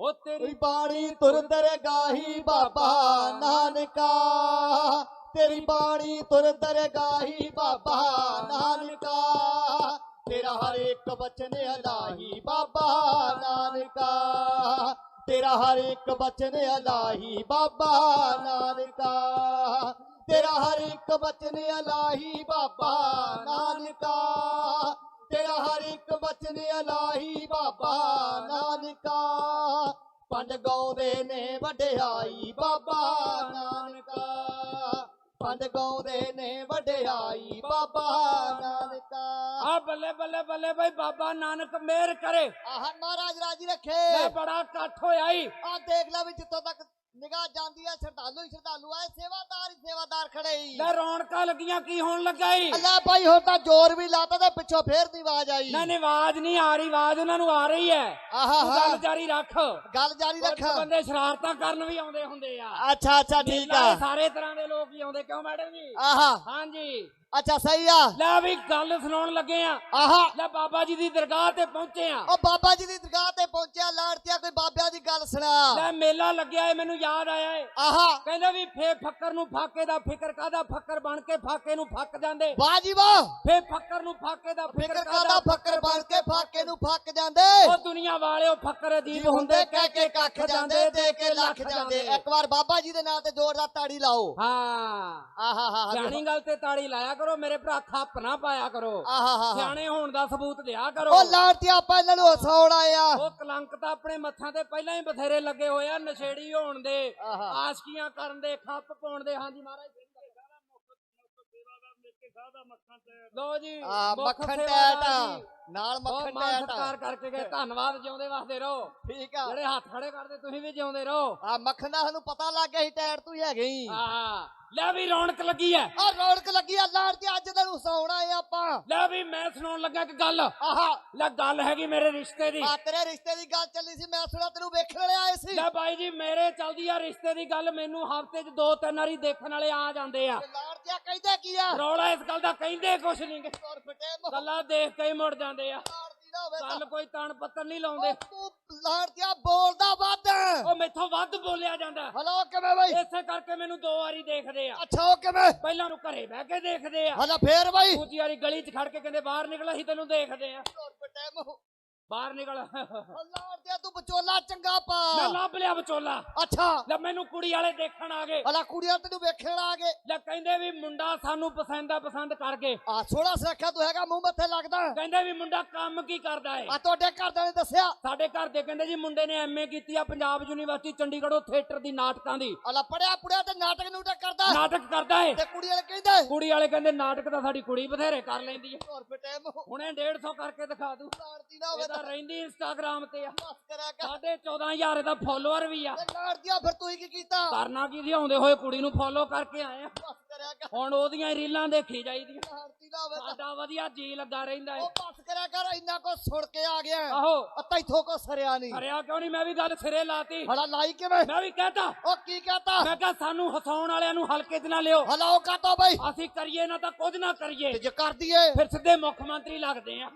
ਉਹ ਤੇਰੀ ਬਾਣੀ ਤੁਰ ਦਰਗਾਹੀ ਬਾਬਾ ਨਾਨਕਾ। ਤੇਰੀ ਬਾਣੀ ਤੁਰ ਦਰਗਾਹੀ ਬਾਬਾ ਨਾਨਕਾ। ਤੇਰਾ ਹਰ ਇੱਕ ਬਚਨ ਅਲਾਹੀ ਬਾਬਾ ਨਾਨਕਾ। ਤੇਰਾ ਹਰ ਇੱਕ ਬਚਨ ਅਲਾਹੀ ਬਾਬਾ ਨਾਨਕਾ। ਤੇਰਾ ਹਰ ਇੱਕ ਬਚਨ ਅਲਾਹੀ ਬਾਬਾ ਨਾਨਕਾ। ਤੇਰਾ ਹਰ ਇੱਕ ਬਚਨ ਅਲਾਹੀ ਬਾਬਾ ਨਾਨਕਾ। ਪੰਡ ਗਾਉਂਦੇ ਨੇ ਵਡਿਆਈ ਬਾਬਾ ਨਾਨਕਾ। ਪੰਡ ਗਾਉਂਦੇ ਨੇ ਵਡਿਆਈ ਬਾਬਾ ਨਾਨਕਾ। ਆ ਬੱਲੇ ਬੱਲੇ ਬੱਲੇ ਬਈ ਬਾਬਾ ਨਾਨਕ ਮਿਹਰ ਕਰੇ। ਆਹ ਮਹਾਰਾਜ ਰਾਜੀ ਲੈ ਰੱਖੇ ਬੜਾ ਇਕੱਠ ਹੋਇਆ ਈ। ਆ ਦੇਖ ਲੈ ਵੀ ਜਿੱਥੋਂ ਤੱਕ ਨਿਗਾਹ ਜਾਂਦੀ ਆ ਸ਼ਰਧਾਲੂ ਹੀ ਸ਼ਰਧਾਲੂ ਆਏ ਸੇਵਾਦਾਰ ਹੀ ਸੇਵਾਦਾਰ ਖੜੇ ਹੀ। ਲੈ ਰੌਣਕਾਂ ਲੱਗੀਆਂ ਕੀ ਹੋਣ ਲੱਗਾ ਈ ਅੱਲਾ ਭਾਈ ਹੁਣ ਤਾਂ ਜ਼ੋਰ ਵੀ ਲਾਤਾ ਤੇ ਪਿੱਛੋਂ ਫੇਰ ਦੀ ਆਵਾਜ਼ ਆਈ। ਨਾ ਨਹੀਂ ਆਵਾਜ਼ ਨਹੀਂ ਆ ਰਹੀ ਆਵਾਜ਼ ਉਹਨਾਂ ਨੂੰ ਆ ਰਹੀ ਹੈ। ਆਹਾ ਤੂੰ ਗੱਲ ਜਾਰੀ ਰੱਖ। ਗੱਲ ਜਾਰੀ ਰੱਖ। ਬੰਦੇ ਸ਼ਰਾਰਤਾਂ ਕਰਨ ਵੀ ਆਉਂਦੇ ਹੁੰਦੇ ਆ। ਅੱਛਾ ਅੱਛਾ ਠੀਕ ਆ। ਸਾਰੇ ਤਰ੍ਹਾਂ ਦੇ ਲੋਕ ਹੀ ਆਉਂਦੇ ਕਿਉਂ ਮੈਡਮ ਜੀ? ਆਹਾ। ਹਾਂਜੀ। ਅੱਛਾ ਸਹੀ ਆ। ਲੈ ਵੀ ਗੱਲ ਸੁਣਾਉਣ ਲੱਗੇ ਆ। ਆਹਾ। ਲੈ ਬਾਬਾ ਜੀ ਦੀ ਦਰਗਾਹ ਤੇ ਪਹੁੰਚੇ ਆ। ਉਹ ਬਾਬਾ ਜੀ ਦੀ ਦਰਗਾਹ ਤੇ ਪਹੁੰਚਿਆ ਲਾੜਤਿਆ ਕੋਈ ਬਾਬਿਆਂ ਦੀ ਗੱਲ ਸੁਣਾ। ਲੈ ਮੇਲਾ ਲੱਗਿਆ ਏ ਮੈਨੂੰ ਯਾਦ ਆਇਆ ਏ? ਆਹਾ। ਕਹਿੰਦੇ ਵੀ ਫੇ ਫੱਕਰ ਨੂੰ ਫਾਕੇ ਦਾ ਫਿਕਰ ਕਾਦਾ ਫੱਕਰ ਬਣ ਕੇ ਫਾਕੇ ਨੂੰ ਫੱਕ ਜਾਂਦੇ। ਵਾਹ ਜੀ ਵਾਹ। ਫੇ ਫੱਕਰ ਨੂੰ ਫਾਕੇ ਦਾ ਫਿਕਰ ਕਾਦਾ ਫੱਕਰ ਬਣ ਫਾਕੇ ਨੂੰ ਫੱਕ ਜਾਂਦੇ। ਉਹ ਦੁਨੀਆ ਵਾਲਿਓ ਫੱਕਰ ਜੀਵ ਹੁੰਦੇ ਕਹਿ ਕੇ ਕੱਖ ਜਾਂਦੇ ਦੇ ਕੇ ਲੱਖ ਜਾਂਦੇ। ਇੱਕ ਵਾਰ ਬਾਬਾ ਜੀ ਦੇ ਨਾਂ ਤੇ ਜ਼ੋਰਦਾਰ ਤਾੜੀ ਲਾਓ। ਹਾਂ। ਆਹਾ ਹਾ ਸਿਆਣੀ ਗੱਲ ਤੇ ਤਾੜੀ ਲਾਇਆ ਕਰੋ ਮੇਰੇ ਭਰਾ ਖੱਪ ਨਾ ਪਾਇਆ ਕਰੋ। ਆਹਾ ਹਾ ਸਿਆਣੇ ਹੋਣ ਦਾ ਸਬੂਤ ਦਿਆ ਕਰੋ। ਉਹ ਲਾੜਤਿਆ ਆਪਾਂ ਇਹਨਾਂ ਨੂੰ ਹਸਾਉਣ ਆਏ ਆ। ਉਹ ਕਲੰਕ ਤਾਂ ਆਪਣੇ ਮੱਥਾਂ ਤੇ ਪਹਿਲਾਂ ਹੀ ਬਥੇਰੇ ਲੱਗੇ ਹੋਏ ਆ ਨਸ਼ੇੜੀ ਹੋਣ ਦੇ ਆਸ਼ਕੀਆਂ ਕਰਨ ਦੇ ਖੱਪ ਪਾਉਣ ਦੇ। ਹਾਂਜੀ ਮਹਾਰਾਜ ਲੋ ਜੀ ਆ ਮੁੱਖ ਮੱਖਣ ਟੈਟ ਜੀ। ਨਾਲ ਬਹੁਤ ਮੱਖਣ ਮਾਨ ਟੈਟ ਸਤਿਕਾਰ ਕਰਕੇ ਗਏ। ਧੰਨਵਾਦ ਜਿਉਂਦੇ ਵਾਸਤੇ ਰਹੋ। ਠੀਕ ਆ। ਜਿਹੜੇ ਹੱਥ ਖੜੇ ਕਰਦੇ ਤੁਸੀਂ ਵੀ ਜਿਉਂਦੇ ਰਹੋ। ਆ ਮੱਖਣ ਦਾ ਸਾਨੂੰ ਪਤਾ ਲੱਗ ਗਿਆ ਸੀ ਟੈਟ ਤੂੰ ਹੀ ਹੈਗੇ ਹੀ ਆ ਲੈ ਵੀ ਰੌਣਕ ਲੱਗੀ ਐ। ਆ ਰੌਣਕ ਲੱਗੀ ਆ ਲਾੜਤਿਆ ਅੱਜ ਤੈਨੂੰ ਆਏ ਆ ਆਪਾਂ। ਲੈ ਵੀ ਮੈਂ ਸੁਣਾਉਣ ਲੱਗਾ ਇੱਕ ਗੱਲ। ਆਹਾ। ਲੈ ਗੱਲ ਹੈਗੀ ਮੇਰੇ ਰਿਸ਼ਤੇ ਦੀ। ਆ ਤੇਰੇ ਰਿਸ਼ਤੇ ਦੀ ਗੱਲ ਚੱਲੀ ਸੀ ਮੈਂ ਸੁਣਿਆ ਤੈਨੂੰ ਵੇਖਣ ਵਾਲੇ ਆਏ ਸੀ। ਲੈ ਬਾਈ ਜੀ ਮੇਰੇ ਚੱਲਦੀ ਆ ਰਿਸ਼ਤੇ ਦੀ ਗੱਲ ਮੈਨੂੰ ਹਫ਼ਤੇ 'ਚ ਦੋ ਤਿੰਨ ਵਾਰੀ ਦੇਖਣ ਵਾਲੇ ਆ ਜਾਂਦੇ ਆ। ਲਾੜਤਿਆ ਕਹਿੰਦੇ ਕੀ ਆ? ਰੌਲਾ ਇਸ ਗੱਲ ਦਾ ਕਹਿੰਦੇ ਕੁਛ ਨਹੀਂ ਗੱਲਾਂ ਦੇਖ ਕੇ ਹੀ ਮੁੜ ਜਾਂਦੇ ਆ। ਲਾੜਦੀ ਨਾ ਹੋਵੇ ਤਾਂ ਗੱਲ ਕੋਈ ਤਣ ਪੱਤਰ ਨਹੀਂ ਲਾਉਂਦੇ। ਤੂੰ ਲਾੜਤਿਆ ਬੋਲਦਾ ਵੱਧ। ਉਹ ਮੈਥੋਂ ਵੱਧ ਬੋਲਿਆ ਜਾਂਦਾ। ਹਲੋ ਕਿਵੇਂ ਬਈ? ਇਸੇ ਕਰਕੇ ਮੈਨੂੰ ਦੋ ਵਾਰੀ ਦੇਖਦੇ ਆ। ਅੱਛਾ ਉਹ ਕਿਵੇਂ? ਪਹਿਲਾਂ ਨੂੰ ਘਰੇ ਬਹਿ ਕੇ ਦੇਖਦੇ ਆ। ਹਲਾ ਫੇਰ ਬਈ? ਦੂਜੀ ਵਾਰੀ ਗਲੀ 'ਚ ਖੜ ਕੇ ਕਹਿੰਦੇ ਬਾਹਰ ਨਿਕਲ ਅਸੀਂ ਤੈਨੂੰ ਦੇਖਦੇ ਆ। ਤੁਰ ਫਟੇ ਮੋਹ। ਬਾਹਰ ਨਿਕਲ। ਲਾੜਤਿਆ ਤੂੰ ਵਿਚੋਲਾ ਚੰਗਾ ਮੈਂ ਪਾ ਲੱਭ ਲਿਆ ਵਿਚੋਲਾ। ਅੱਛਾ। ਲੈ ਮੈਨੂੰ ਕੁੜੀ ਵਾਲੇ ਦੇਖਣ ਆ ਗਏ। ਹਲਾ ਕੁੜੀਆਂ ਤੈਨੂੰ ਵੇਖਣ ਆ ਗਏ। ਲੈ ਕਹਿੰਦੇ ਵੀ ਮੁੰਡਾ ਸਾਨੂੰ ਪਸੰਦ ਆ ਪਸੰਦ ਕਰ ਗਏ। ਆ ਸੋਹਣਾ ਸੁਰੱਖਿਆ ਤੂੰ ਹੈਗਾ ਮੂੰਹ ਮੱਥੇ ਲੱਗਦਾ। ਕਹਿੰਦੇ ਵੀ ਮੁੰਡਾ ਕੰਮ ਕੀ ਕਰਦਾ ਏ? ਆ ਤੁਹਾਡੇ ਘਰਦਿਆਂ ਨੇ ਦੱਸਿਆ। ਸਾਡੇ ਘਰ ਦੇ ਕਹਿੰਦੇ ਜੀ ਮੁੰਡੇ ਨੇ ਐਮਏ ਕੀਤੀ ਆ ਪੰਜਾਬ ਯੂਨੀਵਰਸਿਟੀ ਚੰਡੀਗੜ੍ਹੋਂ ਥੀਏਟਰ ਦੀ ਨਾਟਕਾਂ ਦੀ। ਹਲਾ ਪੜਿਆ ਪੁੜਿਆ ਤੇ ਨਾਟਕ ਨੂਟਕ ਕਰਦਾ। ਨਾਟਕ ਕਰਦਾ ਏ। ਤੇ ਕੁੜੀ ਵਾਲੇ ਕਹਿੰਦੇ। ਕੁੜੀ ਵਾਲੇ ਕਹਿੰਦੇ ਨਾਟਕ ਤਾਂ ਸਾਡੀ ਕੁੜੀ ਬਥੇਰੇ ਕਰ ਲੈਂਦੀ ਏ। ਤੁਰ ਫਟੇ ਮੂੰਹ ਹੁਣੇ 150 ਕਰਕੇ ਦਿਖਾ ਦੂ। ਲਾੜਦੀ ਨਾ ਹੋਵੇ ਤਾਂ ਰਹਿੰਦੀ ਇੰਸਟਾਗ੍ਰਾਮ ਤੇ। ਆ ਬਸ ਕਰਿਆ ਕਰ ਸਾਡੇ 14000 ਦਾ ਫਾਲੋਅਰ ਵੀ ਆ। ਤੇ ਲਾੜਦੀਆਂ ਫਿਰ ਤੂੰ ਹੀ ਕੀ ਕੀਤਾ? ਕਰਨਾ ਕੀ ਸੀ ਆਉਂਦੇ ਹੋਏ ਕੁੜੀ ਨੂੰ ਫਾਲੋ ਕਰਕੇ ਆਏ ਆ। ਕਰ ਹੁਣ ਉਹਦੀਆਂ ਹੀ ਰੀਲਾਂ ਦੇਖੀ ਜਾਈਦੀਆਂ। ਤਾਂ ਸਾਡਾ ਵਧੀਆ ਜੀ ਲੱਗਾ ਰਹਿੰਦਾ ਏ। ਉਹ ਬਸ ਕਰਿਆ ਕਰ ਇੰਨਾ ਕੋ ਸੁਣ ਕੇ ਆ ਗਿਆ। ਆਹੋ। ਅੱਤਾ ਇਥੋਂ ਕੋ ਸਰਿਆ ਨਹੀਂ। ਹਰਿਆ ਕਿਉਂ ਨਹੀਂ? ਮੈਂ ਵੀ ਗੱਲ ਸਿਰੇ ਲਾਤੀ। ਹਲਾ ਲਾਈ ਕਿਵੇਂ? ਮੈਂ ਵੀ ਕਹਤਾ। ਉਹ ਕੀ ਕਹਤਾ? ਮੈਂ ਕਿਹਾ ਸਾਨੂੰ ਹਸਾਉਣ ਵਾਲਿਆਂ ਨੂੰ ਹਲਕੇ 'ਚ ਨਾ ਲਿਓ। ਹਲਾ ਉਹ ਕਹਤਾ ਬਈ? ਅਸੀਂ ਕਰੀਏ ਨਾ ਤਾਂ ਕੁਝ ਨਾ ਕਰੀਏ। ਤੇ ਜੇ ਕਰ ਦਈਏ। ਫਿਰ ਸਿੱਧੇ ਮੁੱਖ ਮੰਤਰੀ ਲੱਗਦੇ ਆ।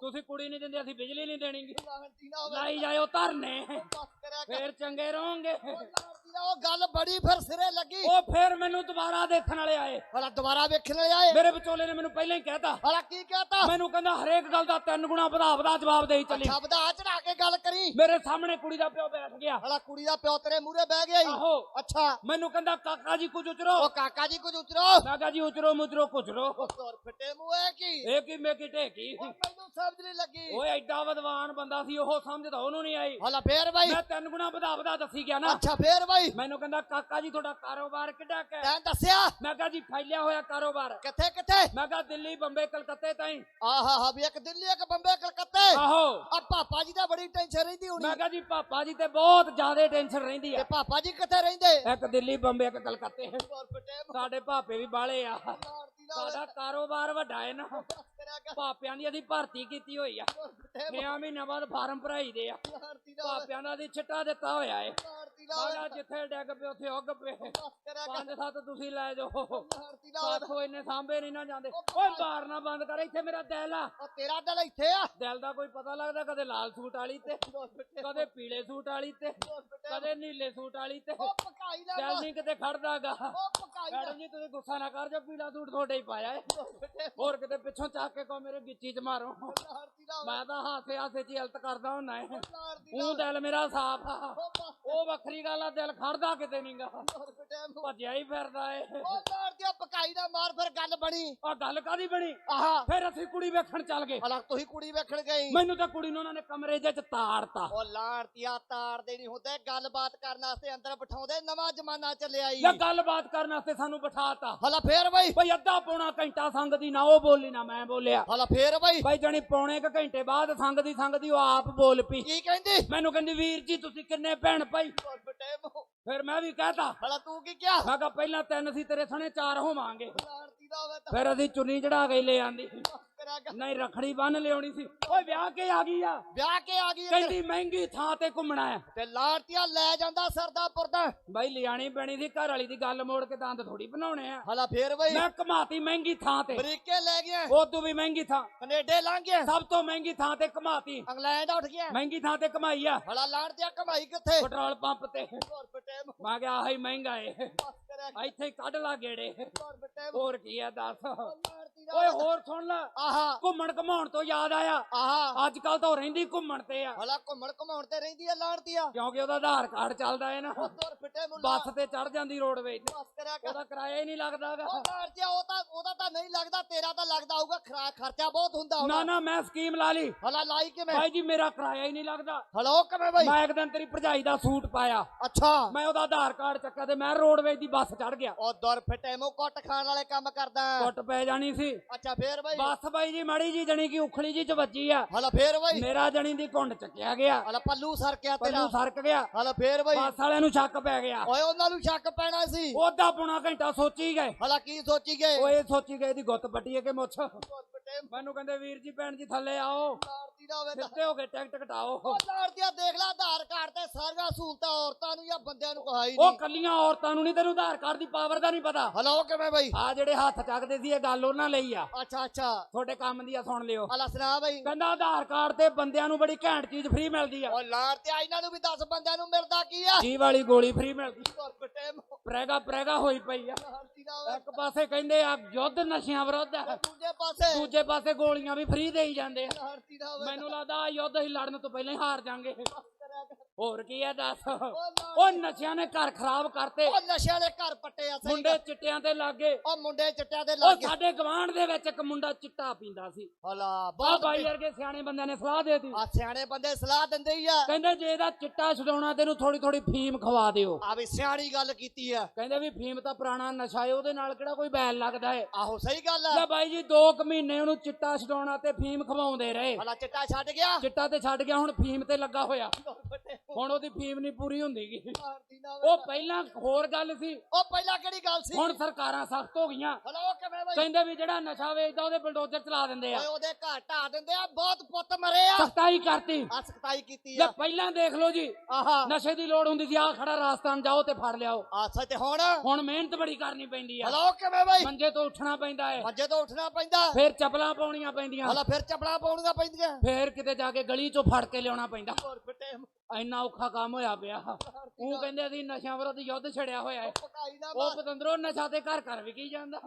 ਤੁਸੀਂ ਕੁੜੀ ਨਹੀਂ ਦਿੰਦੇ ਅਸੀਂ ਬਿਜਲੀ ਨਹੀਂ ਨਾ ਹੋਵੇ। ਲਾਈ ਜਾਇਓ ਧਰਨੇ। ਬਸ ਕਰਿਆ ਕਰ। ਫੇਰ ਚੰਗੇ ਰਹੋਗੇ। ਉਹ ਗੱਲ ਬੜੀ ਫਿਰ ਸਿਰੇ ਲੱਗੀ। ਉਹ ਫੇਰ ਮੈਨੂੰ ਦੁਬਾਰਾ ਦੇਖਣ ਵਾਲੇ ਆਏ। ਹਲਾ ਦੁਬਾਰਾ ਵੇਖਣ ਵਾਲੇ ਆਏ। ਮੇਰੇ ਵਿਚੋਲੇ ਨੇ ਮੈਨੂੰ ਪਹਿਲਾਂ ਹੀ ਕਹਿਤਾ। ਹਲਾ ਕੀ ਕਹਤਾ? ਮੈਨੂੰ ਕਹਿੰਦਾ ਹਰੇਕ ਗੱਲ ਦਾ ਤਿੰਨ ਗੁਣਾ ਵਧਾ ਵਧਾ ਜਵਾਬ ਦੇਈ ਚੱਲੀ। ਸ਼ਬਦ ਆ ਚੜਾ ਕੇ ਗੱਲ ਕਰੀ। ਮੇਰੇ ਸਾਹਮਣੇ ਕੁੜੀ ਦਾ ਪਿਓ ਬੈਠ ਗਿਆ। ਹਲਾ ਕੁੜੀ ਦਾ ਪਿਓ ਤੇਰੇ ਮੂਹਰੇ ਬਹਿ ਗਿਆ ਆਹੋ। ਅੱਛਾ। ਮੈਨੂੰ ਕਹਿੰਦਾ ਕਾਕਾ ਜੀ ਕੁਝ ਉਚਰੋ। ਉਹ ਕਾਕਾ ਜੀ ਕੁਝ ਉਤਰੋ ਮੈਂ ਕਿਹਾ ਜੀ ਉਚਰੋ ਮੁਚਰੋ ਕੁਚਰੋ। ਉਹ ਤੁਰ ਫਟੇ ਮੂੰਹ ਕੀ? ਇਹ ਕੀ ਮੇਕੀ ਢੇਕੀ? ਮੈਨੂੰ ਸਮਝ ਨਹੀਂ ਲੱਗੀ। ਓਏ ਐਡਾ ਵਿਦਵਾਨ ਬੰਦਾ ਸੀ ਉਹ ਸਮਝਦਾ ਉਹਨੂੰ ਨਹੀਂ ਆਈ। ਹਲਾ ਫੇਰ ਬਾਈ। ਮੈਂ ਤਿੰਨ ਗੁਣਾ ਵਧਾ ਵਧਾ ਦੱਸੀ ਗਿਆ ਨਾ। ਅੱਛਾ ਫੇਰ ਬਾਈ। ਮੈਨੂੰ ਕਹਿੰਦਾ ਕਾਕਾ ਜੀ ਤੁਹਾਡਾ ਕਾਰੋਬਾਰ ਕਿੱਡਾ ਕੁ ਤੈਂ ਦੱਸਿਆ। ਮੈਂ ਕਿਹਾ ਜੀ ਫੈਲਿਆ ਹੋਇਆ ਕਾਰੋਬਾਰ। ਕਿੱਥੇ ਕਿੱਥੇ? ਮੈਂ ਕਿਹਾ ਦਿੱਲੀ ਬੰਬੇ ਕਲਕੱਤੇ ਤਾਈਂ। ਆਹਾ ਹਾ ਵੀ ਇੱਕ ਦਿੱਲੀ ਇੱਕ ਬੰਬੇ ਕਲਕੱਤੇ? ਆਹੋ। ਆ ਪਾਪਾ ਜੀ ਦਾ ਬੜੀ ਟੈਨਸ਼ਨ ਰਹਿੰਦੀ ਹੋਣੀ। ਮੈਂ ਕਿਹਾ ਜੀ ਪਾਪਾ ਜੀ ਤੇ ਬਹੁਤ ਜ਼ਿਆਦਾ ਟੈਨਸ਼ਨ ਰਹਿੰਦੀ ਤੇ ਆ ਪਾਪਾ ਜੀ ਕਿੱਥੇ ਰਹਿੰਦੇ? ਇੱਕ ਦਿੱਲੀ ਬੰਬੇ ਇੱਕ ਕਲਕੱਤੇ। ਸਾਡੇ ਭਾਪੇ ਵੀ ਬਾਲੇ ਆ। ਸਾਡਾ ਕਾਰੋਬਾਰ ਵੱਡਾ ਹੈ ਨਾ। ਭਾਪਿਆਂ ਦੀ ਅਸੀਂ ਭਰਤੀ ਕੀਤੀ ਹੋਈ ਆ। ਤੁਰ ਫਟੇ 6 ਮਹੀਨਿਆਂ ਬਾਅਦ ਫਾਰਮ ਭਰਾਈ ਦੇ ਆ। ਭਾਪਿਆਂ ਦਾ ਦੀ ਛਿੱਟਾ ਦਿੱਤਾ ਹੋਇਆ ਏ। ਹੋਵੇ ਜਿੱਥੇ ਡਿੱਗ ਪਏ ਉੱਥੇ ਉੱਗ ਪਏ ਪੰਜ ਸੱਤ ਤੁਸੀਂ ਲੈ ਜਾਓ। ਸਾਥੋਂ ਇੰਨੇ ਸਾਂਭੇ ਨਹੀਂ ਨਾ ਜਾਂਦੇ। ਓਏ ਮਾਰਨਾ ਬੰਦ ਕਰ ਇੱਥੇ ਮੇਰਾ ਦਿਲ ਆ। ਤੇਰਾ ਦਿਲ ਇੱਥੇ ਆ। ਦਿਲ ਦਾ ਕੋਈ ਪਤਾ ਲੱਗਦਾ ਕਦੇ ਲਾਲ ਸੂਟ ਵਾਲੀ ਤੇ ਕਦੇ ਪੀਲੇ ਸੂਟ ਵਾਲੀ ਤੇ ਕਦੇ ਨੀਲੇ ਸੂਟ ਵਾਲੀ ਤੇ। ਉਹ ਪਕਾਈ ਦਾ ਦਿਲ ਨਹੀਂ ਕਿਤੇ ਖੜਦਾਗਾ। ਦਾ ਜੀ ਤੁਸੀਂ ਗੁੱਸਾ ਨਾ ਕਰ ਜੋ ਪੀਲਾ ਸੂਟ ਤੁਹਾਡੇ ਹੀ ਪਾਇਆ ਹੋਰ ਕਿਤੇ ਪਿੱਛੋਂ ਚੱਕ ਕੇ ਕੋ ਮੇਰੇ ਗਿੱਚੀ ਚ ਮਾਰੋ। ਦਾ ਮੈਂ ਤਾਂ ਹਾਸੇ ਹਾਸੇ ਚ ਹੀ ਹਲਤ ਕਰਦਾ ਹੁੰਨਾ ਦਾ ਉਹ ਦਿਲ ਮੇਰਾ ਸਾਫ਼ ਆ। ਉਹ ਵੱਖਰੀ ਗੱਲ ਆ ਦਿਲ ਖੜਦਾ ਕਿਤੇ ਨਹੀਂਗਾ ਬਟੇ। ਭੱਜਿਆ ਹੀ ਫਿਰਦਾ ਏ। ਉਹ ਪਕਾਈ ਦਾ ਮਾਰ ਫਿਰ ਗੱਲ ਬਣੀ ਆ ਗੱਲ ਕਾਦੀ ਬਣੀ? ਆਹਾ। ਫਿਰ ਅਸੀਂ ਕੁੜੀ ਵੇਖਣ ਚੱਲ ਗਏ। ਹਲਾ ਤੁਸੀਂ ਕੁੜੀ ਵੇਖਣ ਗਈ ਮੈਨੂੰ ਤਾਂ ਕੁੜੀ ਨੂੰ ਉਹਨਾਂ ਨੇ ਕਮਰੇ ਜਿਹੇ ਚ ਤਾੜਤਾ ਉਹ ਲਾਣਤੀਆ ਤਾੜਦੇ ਨਹੀਂ ਹੁੰਦੇ ਗੱਲਬਾਤ ਕਰਨ ਵਾਸਤੇ ਅੰਦਰ ਬਿਠਾਉਂਦੇ ਨਵਾਂ ਜ਼ਮਾਨਾ ਚੱਲਿਆ ਈ। ਜਾਂ ਗੱਲਬਾਤ ਕਰਨ ਵਾਸਤੇ ਸਾਨੂੰ ਬਿਠਾਤਾ ਹਲਾ ਫੇਰ ਬਈ। ਬਈ ਅੱਧਾ ਪੌਣਾ ਘੰਟਾ ਸੰਗ ਦੀ ਨਾ ਉਹ ਬੋਲੀ ਨਾ ਮੈਂ ਬੋਲਿਆ। ਹਲਾ ਫੇਰ ਬਈ। ਬਈ ਜਣੀ ਪੌਣੇ ਕ ਘੰਟੇ ਬਾਅਦ ਸੰਗ ਦੀ ਸੰਗ ਦੀ ਉਹ ਆਪ ਬੋਲ ਪਈ। ਕੀ ਕਹਿੰਦੀ? ਮੈਨੂੰ ਕਹਿੰਦੀ ਵੀਰ ਜੀ ਤੁਸੀਂ ਕਿੰਨੇ ਭੈਣ ਭਾਈ? ਮੂੰਹ। ਫਿਰ ਮੈਂ ਵੀ ਕਹਤਾ ਹਲਾ ਤੂੰ ਕੀ ਕਿਹਾ? ਮੈਂ ਕਿਹਾ ਪਹਿਲਾਂ ਤਿੰਨ ਸੀ ਤੇਰੇ ਸਣੇ ਚਾਰ ਹੋਵਾਂਗੇ। ਫਿਰ ਅਸੀਂ ਚੁੰਨੀ ਚੜਾ ਕੇ ਲੈ ਆਂਦੀ। ਨਹੀਂ ਰਖੜੀ ਬੰਨ ਲਿਆਉਣੀ ਸੀ। ਓਏ ਵਿਆਹ ਕੇ ਆ ਗਈ ਆ। ਵਿਆਹ ਕੇ ਆ ਗਈ। ਕਹਿੰਦੀ ਮਹਿੰਗੀ ਥਾਂ ਤੇ ਘੁੰਮਣਾ ਹੈ ਤੇ ਲਾਣਤੀਆ ਲੈ ਜਾਂਦਾ ਸਰਦਾ ਪੁਰਦਾ ਬਾਈ ਲਿਆਣੀ ਪੈਣੀ ਸੀ ਘਰ ਵਾਲੀ ਦੀ ਗੱਲ ਮੋੜ ਕੇ ਦੰਦ ਥੋੜੀ ਬਣਾਉਣੇ ਆ। ਹਲਾ ਫੇਰ ਬਈ। ਮੈਂ ਘਮਾਤੀ ਮਹਿੰਗੀ ਥਾਂ ਤੇ। ਅਮਰੀਕੇ ਲੈ ਗਿਆ। ਉਦੋਂ ਵੀ ਮਹਿੰਗੀ ਥਾਂ। ਕੈਨੇਡਾ ਲੰਘ ਗਿਆ। ਸਭ ਤੋਂ ਮਹਿੰਗੀ ਥਾਂ ਤੇ ਘਮਾਤੀ। ਇੰਗਲੈਂਡ ਉੱਠ ਗਿਆ। ਮਹਿੰਗੀ ਥਾਂ ਤੇ ਕਮਾਈ ਆ। ਹਲਾ ਲਾਣਤੀਆ ਕਮਾਈ ਕਿੱਥੇ? ਪੈਟਰੋਲ ਪੰਪ ਤੇ। ਹੋਰ ਮੂੰਹ। ਮੈਂ ਕਿਹਾ ਆਹੀ ਮਹਿੰਗਾ ਏ। ਕਰਿਆ। ਇੱਥੇ ਕੱਢ ਲਾ ਗੇੜੇ। ਹੋਰ ਕੀ ਆ ਦੱਸ। ਓਏ ਹੋਰ ਸੁਣ ਲੈ। ਆਹਾ। ਘੁੰਮਣ ਘਮਾਉਣ ਤੋਂ ਯਾਦ ਆਇਆ। ਆਹਾ। ਅੱਜ ਕੱਲ ਤਾਂ ਉਹ ਰਹਿੰਦੀ ਘੁੰਮਣ ਤੇ ਆ। ਹਲਾ ਘੁੰਮਣ ਘਮਾਉਣ ਤੇ ਰਹਿੰਦੀ ਆ ਲਾਣਤੀਆ ਕਿਉਂਕਿ ਉਹਦਾ ਆਧਾਰ ਕਾਰਡ ਚੱਲਦਾ ਏ ਨਾ। ਬੱਸ ਤੇ ਚੜ ਜਾਂਦੀ ਰੋਡਵੇਜ ਉਹਦਾ ਕਿਰਾਇਆ ਹੀ ਨਹੀਂ ਲੱਗਦਾਗਾ ਉਹ ਲਾਣਤੀਆ ਉਹ ਤਾਂ ਉਹਦਾ ਤਾਂ ਨਹੀਂ ਲੱਗਦਾ ਤੇਰਾ ਤਾਂ ਲੱਗਦਾ ਹੋਊਗਾ ਖਰਾ ਖਰਚਾ ਬਹੁਤ ਹੁੰਦਾ ਨਾ ਹੋਣਾ। ਨਾ ਮੈਂ ਸਕੀਮ ਲਾ ਲਈ। ਹਲਾ ਲਾਈ ਕਿਵੇਂ? ਭਾਈ ਜੀ ਮੇਰਾ ਕਿਰਾਇਆ ਹੀ ਨਹੀਂ ਲੱਗਦਾ। ਹਲੋ ਕਿਵੇਂ ਬਈ? ਮੈਂ ਇੱਕ ਦਿਨ ਤੇਰੀ ਭਰਜਾਈ ਦਾ ਸੂਟ ਪਾਇਆ। ਅੱਛਾ। ਮੈਂ ਉਹਦਾ ਆਧਾਰ ਕਾਰਡ ਚੱਕਿਆ ਤੇ ਮੈਂ ਰੋਡਵੇਜ ਦੀ ਬੱਸ ਚੜ ਗਿਆ। ਉਹ ਦੁਰ ਫਿੱਟੇ ਮੂੰਹ ਕੁੱਟ ਖਾਣ ਵਾਲੇ ਕੰਮ ਕਰਦਾ। ਕੁੱਟ ਪੈ ਜਾਣੀ ਸੀ। ਅੱਛਾ ਫੇਰ ਬਈ। ਬੱਸ ਬਾਈ ਜੀ ਮੜੀ ਜੀ ਜਣੀ ਕੀ ਉਖਲੀ ਜੀ ਚ ਵੱਜੀ ਆ। ਹਲਾ ਫੇਰ ਬਈ। ਮੇਰਾ ਜਣੀ ਦੀ ਘੁੰਡ ਚੱਕਿਆ ਗਿਆ। ਹਲਾ ਪੱਲੂ ਸਰਕਿਆ ਤੇਰਾ? ਪੱਲੂ ਸਰਕ ਗਿਆ ਹਲਾ ਫੇਰ ਬਈ। ਬੱਸ ਵਾਲਿਆਂ ਨੂੰ ਸ਼ੱਕ ਪੈ ਗਿਆ। ਓਏ ਉਹਨਾਂ ਨੂੰ ਸ਼ੱਕ ਪੈਣਾ ਸੀ। ਉਹਦਾ ਪੌਣਾ ਘੰਟਾ ਸੋਚੀ ਗਏ। ਹਲਾ ਕੀ ਸੋਚੀ ਗਏ? ਇਹ ਸੋਚੀ ਗਏ ਦੀ ਗੁੱਤ ਪੱਟੀ ਹੈ ਕਿ ਮੁੱਛ? ਮੈਨੂੰ ਕਹਿੰਦੇ ਵੀਰ ਜੀ ਭੈਣ ਜੀ ਥੱਲੇ ਆਓ। ਮਾਰਦੀ ਨਾ ਹੋਵੇ ਤਾਂ। ਸਿੱਧੇ ਹੋ ਕੇ ਟਿਕਟ ਕਟਾਓ। ਉਹ ਲਾੜਦਿਆ ਦੇਖ ਲੈ ਆਧਾਰ ਕਾਰਡ ਤੇ ਸਾਰੀਆਂ ਸਹੂਲਤਾਂ ਔਰਤਾਂ ਨੂੰ ਜਾਂ ਬੰਦਿਆਂ ਨੂੰ ਕਹਾਈ ਉਹ ਨਹੀਂ ਕੱਲੀਆਂ ਔਰਤਾਂ ਨੂੰ ਨਹੀਂ ਤੈਨੂੰ ਆਧਾਰ ਕਾਰਡ ਦੀ ਪਾਵਰ ਦਾ ਨਹੀਂ ਪਤਾ। ਹਲੋ ਕਿਵੇਂ ਬਈ? ਆ ਜਿਹੜੇ ਹੱਥ ਚੱਕਦੇ ਸੀ ਇਹ ਗੱਲ ਉਹਨਾਂ ਲਈ ਆ। ਅੱਛਾ ਅੱਛਾ। ਤੁਹਾਡੇ ਕੰਮ ਦੀ ਆ ਸੁਣ ਲਿਓ। ਹਲਾ ਸੁਣਾ ਬਈ। ਕਹਿੰਦਾ ਆਧਾਰ ਕਾਰਡ ਤੇ ਬੰਦਿਆਂ ਨੂੰ ਬੜੀ ਘੈਂਟ ਚੀਜ਼ ਫ੍ਰੀ ਮਿਲਦੀ ਆ। ਉਹ ਲਾੜਦਿਆ ਇਹਨਾਂ ਨੂੰ ਵੀ 10 ਬੰਦਿਆਂ ਨੂੰ ਮਿਲਦਾ ਕੀ ਆ? ਜੀ ਵਾਲੀ ਗੋਲੀ ਫ੍ਰੀ ਮਿਲਦੀ। ਦੁਰ ਫਿੱਟੇ ਮੂੰਹ। ਪ੍ਰੈਗਾ ਪ੍ਰੈਗਾ ਹੋਈ ਪਈ ਆ। ਹੋਵੇ। ਇੱਕ ਪਾਸੇ ਕਹਿੰਦੇ ਆ ਯੁੱਧ ਨਸ਼ਿਆਂ ਵਿਰੁੱਧ ਆ। ਦੂਜੇ ਪਾਸੇ। ਦੂਜੇ ਪਾਸੇ ਗੋਲੀਆਂ ਵੀ ਫ੍ਰੀ ਦੇਈ ਜਾਂਦੇ ਆ। ਹੋਵੇ। ਮੈਨੂੰ ਲੱਗਦਾ ਯੁੱਧ ਹੀ ਲੜਨ ਤੋਂ ਪਹਿਲਾਂ ਹੀ ਹਾਰ ਜਾਾਂਗੇ ਹੋਰ ਕੀ ਆ ਦੱਸ? ਉਹ ਉਹ ਨਸ਼ਿਆਂ ਨੇ ਘਰ ਖਰਾਬ ਕਰਤੇ। ਉਹ ਨਸ਼ਿਆਂ ਦੇ ਘਰ ਪੱਟੇ ਆ ਸਹੀ ਮੁੰਡੇ। ਚਿੱਟਿਆਂ ਤੇ ਲੱਗੇ ਉਹ ਮੁੰਡੇ ਚਿੱਟਿਆਂ ਉਹ ਲੱਗ ਸਾਡੇ ਗਵਾਂਢ ਦੇ ਵਿੱਚ ਇੱਕ ਮੁੰਡਾ ਚਿੱਟਾ ਪੀਂਦਾ ਸੀ। ਹਲਾ ਬਹੁਤ ਬਾਈ ਵਰਗੇ ਸਿਆਣੇ ਬੰਦਿਆਂ ਨੇ ਸਲਾਹ ਦੇਤੀ। ਆ ਸਿਆਣੇ ਬੰਦੇ ਸਲਾਹ ਦਿੰਦੇ ਹੀ ਆ। ਕਹਿੰਦੇ ਜੇ ਇਹਦਾ ਚਿੱਟਾ ਛਡਾਉਣਾ ਤੈਨੂੰ ਥੋੜੀ ਥੋੜੀ ਫੀਮ ਖਵਾ ਦਿਓ। ਆ ਵੀ ਸਿਆਣੀ ਗੱਲ ਕੀਤੀ ਆ। ਕਹਿੰਦੇ ਵੀ ਫੀਮ ਤਾਂ ਪੁਰਾਣਾ ਨਸ਼ਾ ਏ ਉਹਦੇ ਨਾਲ ਕਿਹੜਾ ਕੋਈ ਬੈਲ ਲੱਗਦਾ ਏ? ਆਹੋ ਸਹੀ ਗੱਲ ਆ। ਲੈ ਬਾਈ ਜੀ 2 ਕੁ ਮਹੀਨੇ ਉਹਨੂੰ ਚਿੱਟਾ ਛਡਾਉਣਾ ਤੇ ਫੀਮ ਖਵਾਉਂਦੇ ਰਹੇ। ਹਲਾ ਚਿੱਟਾ ਛੱਡ ਗਿਆ? ਚਿੱਟਾ ਤੇ ਛੱਡ ਗਿਆ ਹੁਣ ਫੀਮ ਤੇ ਲੱਗਾ ਹੋਇਆ। ਫੱਟੇ ਹੁਣ ਉਹਦੀ ਫੀਮ ਨਹੀਂ ਪੂਰੀ ਹੁੰਦੀਗੀ। ਮਾਰਦੀ ਨਾ ਉਹ ਪਹਿਲਾਂ ਹੋਰ ਗੱਲ ਸੀ। ਉਹ ਪਹਿਲਾਂ ਕਿਹੜੀ ਗੱਲ ਸੀ? ਹੁਣ ਸਰਕਾਰਾਂ ਸਖਤ ਹੋ ਗਈਆਂ। ਕਹਿੰਦੇ ਵੀ ਜਿਹੜਾ ਨਸ਼ਾ ਵੇਚਦਾ ਉਹਦੇ ਬਲਡੋਜ਼ਰ ਚਲਾ ਦਿੰਦੇ ਆ। ਉਹਦੇ ਘਰ ਢਾ ਦਿੰਦੇ ਆ ਬਹੁਤ ਪੁੱਤ ਮਰੇ ਆ। ਸਖਤਾਈ ਕਰਤੀ। ਆ ਸਖਤਾਈ ਕੀਤੀ ਆ। ਪਹਿਲਾਂ ਦੇਖ ਲਓ ਜੀ ਆਹਾ। ਨਸ਼ੇ ਦੀ ਲੋੜ ਹੁੰਦੀ ਸੀ ਆ ਖੜਾ ਰਾਜਸਥਾਨ ਜਾਓ ਤੇ ਫੜ ਲਿਆਓ। ਆ ਸੱਚ ਹੁਣ? ਹੁਣ ਮਿਹਨਤ ਬੜੀ ਕਰਨੀ ਪੈਂਦੀ ਆ। ਹਲਾ ਕਿਵੇਂ ਬਈ? ਮੰਜੇ ਤੋਂ ਉੱਠਣਾ ਪੈਂਦਾ ਹੈ ਮੰਜੇ ਤੋਂ ਉੱਠਣਾ ਪੈਂਦਾ। ਫਿਰ ਚੱਪਲਾਂ ਪਾਉਣੀਆਂ ਪੈਂਦੀਆਂ। ਹਲਾ ਫਿਰ ਚੱਪਲਾਂ ਪਾਉਣੀਆਂ ਪੈਂਦੀਆਂ। ਫਿਰ ਕਿਤੇ ਜਾ ਕੇ ਗਲੀ ਚੋਂ ਫੜ ਕੇ ਲਿਆਉਣਾ ਪੈਂਦਾ। ਹੋਰ ਫੱਟੇ। ਇੰਨਾ ਔਖਾ ਕੰਮ ਹੋਇਆ ਪਿਆ। ਉਹ ਕਹਿੰਦੇ ਅਸੀਂ ਨਸ਼ਿਆਂ ਵਿਰੁੱਧ ਯੁੱਧ ਛੜਿਆ ਹੋਇਆ ਹੈ। ਨਾ ਉਹ ਪਤੰਦਰੋਂ ਨਸ਼ਾ ਤੇ ਘਰ ਘਰ ਵਿਕੀ ਜਾਂਦਾ।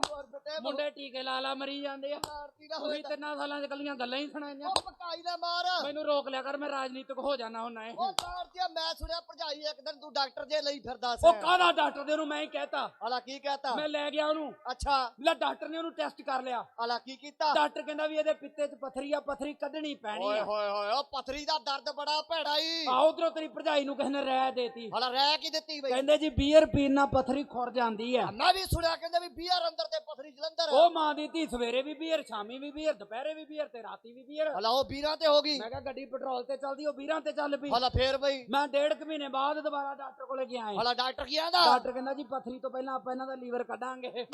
ਮੁੰਡੇ ਟੀਕੇ ਲਾ ਲਾ ਮਰੀ ਜਾਂਦੇ ਆ। ਨਾ ਤੁਸੀਂ ਤਿੰਨਾਂ ਸਾਲਾਂ ਚ ਕੱਲੀਆਂ ਗੱਲਾਂ ਹੀ ਸੁਣਾਈਆਂ। ਉਹ ਪਕਾਈ ਨਾ ਮਾਰ। ਮੈਨੂੰ ਰੋਕ ਲਿਆ ਕਰ ਮੈਂ ਰਾਜਨੀਤਿਕ ਹੋ ਜਾਣਾ ਹੁੰਨਾ ਏ ਉਹ ਮਾਰਦੀ ਮੈਂ ਸੁਣਿਆ ਭਰਜਾਈ ਇੱਕ ਦਿਨ ਤੂੰ ਡਾਕਟਰ ਜੇ ਲਈ ਫਿਰਦਾ ਉਹ ਸੀ ਕਾਹਦਾ ਡਾਕਟਰ ਦੇ ਉਹਨੂੰ ਮੈਂ ਹੀ ਕਹਿਤਾ। ਹਲਾ ਕੀ ਕਹਤਾ? ਮੈਂ ਲੈ ਗਿਆ ਉਹਨੂੰ। ਅੱਛਾ। ਲੈ ਡਾਕਟਰ ਨੇ ਉਹਨੂੰ ਟੈਸਟ ਕਰ ਲਿਆ। ਹਲਾ ਕੀ ਕੀਤਾ? ਡਾਕਟਰ ਕਹਿੰਦਾ ਵੀ ਇਹਦੇ ਪਿੱਤੇ 'ਚ ਪੱਥਰੀ ਆ ਪੱਥਰੀ ਕੱਢਣੀ ਪੈਣੀ ਓਏ ਹੋਏ ਹੋਏ ਉਹ ਪਥਰੀ ਦਾ ਦਰਦ ਬੜਾ ਭੈੜਾ ਈ। ਆ ਉਧਰੋਂ ਤੇਰੀ ਭਰਜਾਈ ਨੂੰ ਕਿਸੇ ਨੇ ਰਹਿ ਦੇਤੀ। ਹਲਾ ਰਹਿ ਕੀ ਦਿੱਤੀ ਬਈ? ਕਹਿੰਦੇ ਜੀ ਬੀਅਰ ਪੀਣ ਨਾਲ ਪੱਥਰੀ ਖੁਰ ਜਾਂਦੀ ਆ। ਮੈਂ ਵੀ ਸੁਣਿਆ ਕਹਿੰਦੇ ਵੀ ਬੀਅਰ ਅੰਦਰ ਤੇ ਪਥਰੀ ਜਲੰਧਰ ਉਹ ਮਾਂ ਦੀ ਧੀ ਸਵੇਰੇ ਵੀ ਬੀਅਰ ਸ਼ਾਮੀ ਵੀ ਬੀਅਰ ਦੁਪਹਿਰੇ ਵੀ ਬੀਅਰ ਤੇ ਰਾਤੀ ਵੀ ਬੀਅਰ। ਹਲਾ ਉਹ ਬੀਰਾਂ ਤੇ ਹੋ ਗਈ। ਮੈਂ ਕਿਹਾ ਗੱਡੀ ਪੈਟਰੋਲ ਤੇ ਚੱਲਦੀ ਉਹ ਵੀਰਾਂ ਤੇ ਚੱਲ ਪਈ। ਹਲਾ ਫੇਰ ਬਈ। ਮੈਂ ਡੇਢ ਕੁ ਮਹੀਨੇ ਬਾਅਦ ਦੁਬਾਰਾ ਡਾਕਟਰ ਕੋਲੇ ਗਿਆ ਹਲਾ ਡਾਕਟਰ ਕੀ ਆਂਦਾ? ਡਾਕਟਰ ਕਹਿੰਦਾ ਜੀ ਪੱਥਰੀ ਤੋਂ ਪਹਿਲਾਂ ਆਪਾਂ ਇਹਨਾਂ ਦਾ ਲੀਵਰ ਕੱਢਾਂਗੇ।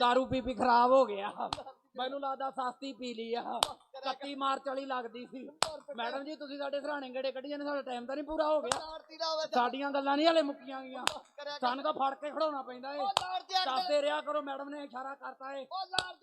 ਦਾਰੂ ਪੀ ਪੀ ਖਰਾਬ ਹੋ ਗਿਆ। ਮੈਨੂੰ ਲੱਗਦਾ ਸਸਤੀ ਪੀ ਲਈ ਆ। 31 ਮਾਰਚ ਵਾਲੀ ਲੱਗਦੀ ਸੀ। ਮੈਡਮ ਜੀ ਤੁਸੀਂ ਸਾਡੇ ਸਰਾਣੇ ਗੇੜੇ ਕੱਢੀ ਜਾਂਦੇ ਸਾਡਾ ਟਾਈਮ ਤਾਂ ਨਹੀਂ ਪੂਰਾ ਹੋ ਗਿਆ। ਸਾਡੀਆਂ ਗੱਲਾਂ ਨਹੀਂ ਹਲੇ ਮੁੱਕੀਆਂ ਗਈਆਂ। ਸਾਨੂੰ ਤਾਂ ਫੜ ਕੇ ਖੜਾਉਣਾ ਪੈਂਦਾ ਏ। ਦੱਸਦੇ ਰਿਹਾ ਕਰੋ ਮੈਡਮ ਨੇ ਇਸ਼ਾਰਾ ਕਰਤਾ ਏ।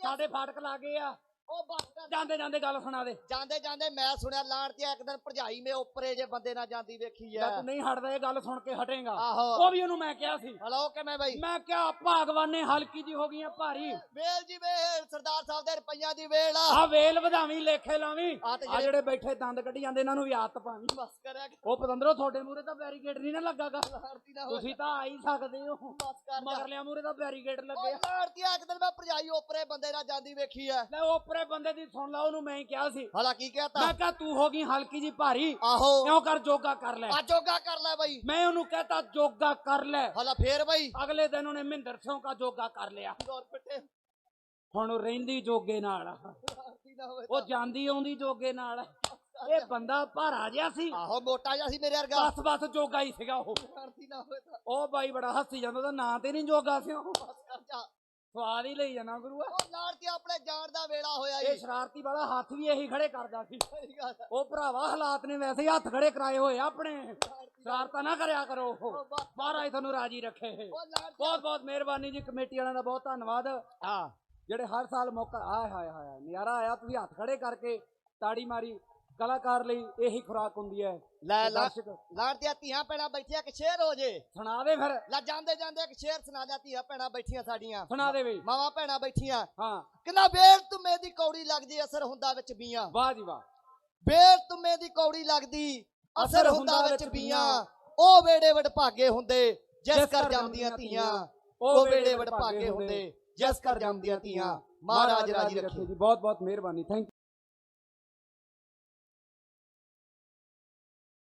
ਸਾਡੇ ਫਾਟਕ ਲਾਗੇ ਆ। ਉਹ ਬਸ ਕਰ। ਜਾਂਦੇ ਜਾਂਦੇ ਗੱਲ ਸੁਣਾ ਦੇ। ਜਾਂਦੇ ਜਾਂਦੇ ਮੈਂ ਸੁਣਿਆ ਲਾੜਤੀ ਇੱਕ ਦਿਨ ਭਰਜਾਈ ਮੇ ਉੱਪਰੇ ਜੇ ਬੰਦੇ ਨਾਲ ਜਾਂਦੀ ਵੇਖੀ ਐ। ਤੂੰ ਨਹੀਂ ਹਟਦਾ ਇਹ ਗੱਲ ਸੁਣ ਕੇ ਹਟੇਗਾ। ਉਹ ਵੀ ਉਹਨੂੰ ਮੈਂ ਕਿਹਾ ਸੀ। ਹਲੋ ਕਿਵੇਂ ਬਈ? ਮੈਂ ਕਿਹਾ ਭਾਗਵਾਨੇ ਹਲਕੀ ਜੀ ਹੋ ਗਈਆਂ ਭਾਰੀ। ਵੇਲ ਜੀ ਵੇਲ ਸਰਦਾਰ ਸਾਹਿਬ ਦੇ ਰੁਪਈਆਂ ਦੀ ਵੇਲ ਆ। ਆ ਵੇਲ ਵਧਾਵੀਂ ਲੇਖੇ ਲਾਵੀਂ। ਆ ਜਿਹੜੇ ਬੈਠੇ ਦੰਦ ਕੱਢੀ ਜਾਂਦੇ ਇਹਨਾਂ ਨੂੰ ਵੀ ਆਦਤ ਪਾਵੀਂ। ਬਸ ਕਰਿਆ ਕਰ। ਉਹ ਪਤੰਦਰੋ ਤੁਹਾਡੇ ਮੂਰੇ ਤਾਂ ਬੈਰੀਕੇਡ ਨਹੀਂ ਨਾ ਲੱਗਾਗਾ ਤੁਸੀਂ ਤਾਂ ਆ ਹੀ ਸਕਦੇ ਹੋ। ਬਸ ਕਰ ਮਗਰਲਿਆਂ ਮੂਰੇ ਤਾਂ ਬੈਰੀਕੇਡ ਉਹ ਲੱਗੇ ਆ। ਲਾੜਤੀ ਇੱਕ ਦਿਨ ਮੈਂ ਭਰਜਾਈ ਉੱਪਰੇ ਬੰਦੇ ਨਾਲ ਜਾਂਦੀ ਵੇਖੀ ਐ। ਲੈ ਉਪਰੇ ਬੰਦੇ ਦੀ ਸੁਣ ਲਾ ਉਹਨੂੰ ਮੈਂ ਹੀ ਕਿਹਾ ਸੀ। ਹਲਾ ਕੀ ਕਹਤਾ ਮੈਂ ਕਿਹਾ ਤੂੰ ਹੋ ਗਈ ਹਲਕੀ ਜੀ ਭਾਰੀ। ਆਹੋ। ਕਿਉਂ ਕਰ ਜੋਗਾ ਕਰ ਲੈ। ਆ ਜੋਗਾ ਕਰ ਲੈ ਬਈ। ਮੈਂ ਉਹਨੂੰ ਕਹਤਾ ਜੋਗਾ ਕਰ ਲੈ। ਹਲਾ ਫੇਰ ਬਈ। ਅਗਲੇ ਦਿਨ ਉਹਨੇ ਮਹਿੰਦਰ ਸਿੰਘ ਦਾ ਜੋਗਾ ਕਰ ਲਿਆ। ਦੌਰ ਪਿੱਟੇ ਹੁਣ ਉਹ ਰਹਿੰਦੀ ਜੋਗੇ ਨਾਲ। ਆ। ਲਾੜਤੀ ਨਾ ਹੋਵੇ ਉਹ ਜਾਂਦੀ ਆਉਂਦੀ ਜੋਗੇ ਨਾਲ। ਆ। ਇਹ ਬੰਦਾ ਭਾਰਾ ਜਿਹਾ ਸੀ। ਆਹੋ ਮੋਟਾ ਜਿਹਾ ਸੀ ਮੇਰੇ ਵਰਗਾ। ਬਸ ਬਸ ਜੋਗਾ ਹੀ ਸੀਗਾ ਉਹ। ਲਾੜਤੀ ਨਾ ਹੋਵੇ ਤਾਂ। ਉਹ ਬਾਈ ਬੜਾ ਹੱਸੀ ਜਾਂਦਾ ਉਹਦਾ ਨਾਂ ਤੇ ਨਹੀਂ ਜੋਗਾ ਸੀ ਉਹ। ਬਸ ਕਰ ਜਾ। ਸਵਾਦ ਹੀ ਲਈ ਜਾਣਾ ਗੁਰੂਆ। ਉਹ ਲਾੜਤੀ ਆਪਣੇ ਜਾਣ ਦਾ ਵੇਲਾ ਹੋਇਆ ਇਹ ਜੀ। ਸ਼ਰਾਰਤੀ ਵਾਲਾ ਹੱਥ ਵੀ ਇਹੀ ਖੜੇ ਕਰਦਾ ਸੀ। ਸਹੀ ਗੱਲ ਆ। ਉਹ ਭਰਾਵਾ ਹਾਲਾਤ ਨੇ ਵੈਸੇ ਹੀ ਹੱਥ ਖੜੇ ਕਰਾਏ ਹੋਏ ਆ ਆਪਣੇ। ਸ਼ਰਾਰਤਾਂ ਨਾ ਕਰਿਆ ਕਰੋ ਮਹਾਰਾਜ ਤੁਹਾਨੂੰ ਰਾਜੀ ਰੱਖੇ। ਉਹ ਬਹੁਤ ਬਹੁਤ ਮਿਹਰਬਾਨੀ ਜੀ ਕਮੇਟੀ ਵਾਲਿਆਂ ਦਾ ਬਹੁਤ ਧੰਨਵਾਦ। ਹਾਂ। ਜਿਹੜੇ ਹਰ ਸਾਲ ਮੌਕਾ ਆਏ ਹਾਏ ਹਾਏ ਨਜ਼ਾਰਾ ਆਇਆ ਤੁਸੀਂ ਹੱਥ ਖੜੇ ਕਰਕੇ ਤਾੜੀ ਮਾਰੀ। ਕਲਾਕਾਰ ਲਈ ਇਹੀ ਖੁਰਾਕ ਹੁੰਦੀ ਹੈ ਲੈ ਲਾ ਦਰਸ਼ਕ ਲਾੜਤੀਆਂ ਧੀਆਂ ਪੈਣਾ ਬੈਠੀਆਂ ਕਿ ਸ਼ੇਰ ਹੋ ਜੇ। ਸੁਣਾ ਦੇ ਫਿਰ। ਲੈ ਜਾਂਦੇ ਜਾਂਦੇ ਇੱਕ ਸ਼ੇਰ ਸੁਣਾ ਦਿਆ ਧੀਆਂ ਪੈਣਾ ਬੈਠੀਆਂ ਸਾਡੀਆਂ। ਸੁਣਾ ਦੇ ਬਈ। ਮਾਵਾਂ ਭੈਣਾਂ ਬੈਠੀਆਂ। ਹਾਂ। ਕਿੰਨਾ ਬੇਰ ਤੁਮੇ ਦੀ ਕੌੜੀ ਲੱਗਦੀ ਅਸਰ ਹੁੰਦਾ ਵਿੱਚ ਬੀਆਂ। ਵਾਹ ਜੀ ਵਾਹ। ਬੇਰ ਤੁਮੇ ਦੀ ਕੌੜੀ ਲੱਗਦੀ ਅਸਰ ਹੁੰਦਾ ਵਿੱਚ ਬੀਆਂ। ਉਹ ਵੇੜੇ ਵਡ ਭਾਗੇ ਹੁੰਦੇ ਜਿਸ ਕਰ ਜਾਂਦੀਆਂ ਧੀਆਂ। ਉਹ ਵੇੜੇ ਵਡ ਭਾਗੇ ਹੁੰਦੇ ਜਿਸ ਕਰ ਜਾਂਦੀਆਂ ਧੀਆਂ। ਮਹਾਰਾਜ ਰਾਜੀ ਰੱਖੇ। ਜੀ। ਬਹੁਤ ਬਹੁਤ ਮਿਹਰਬਾਨੀ। ਥੈਂਕ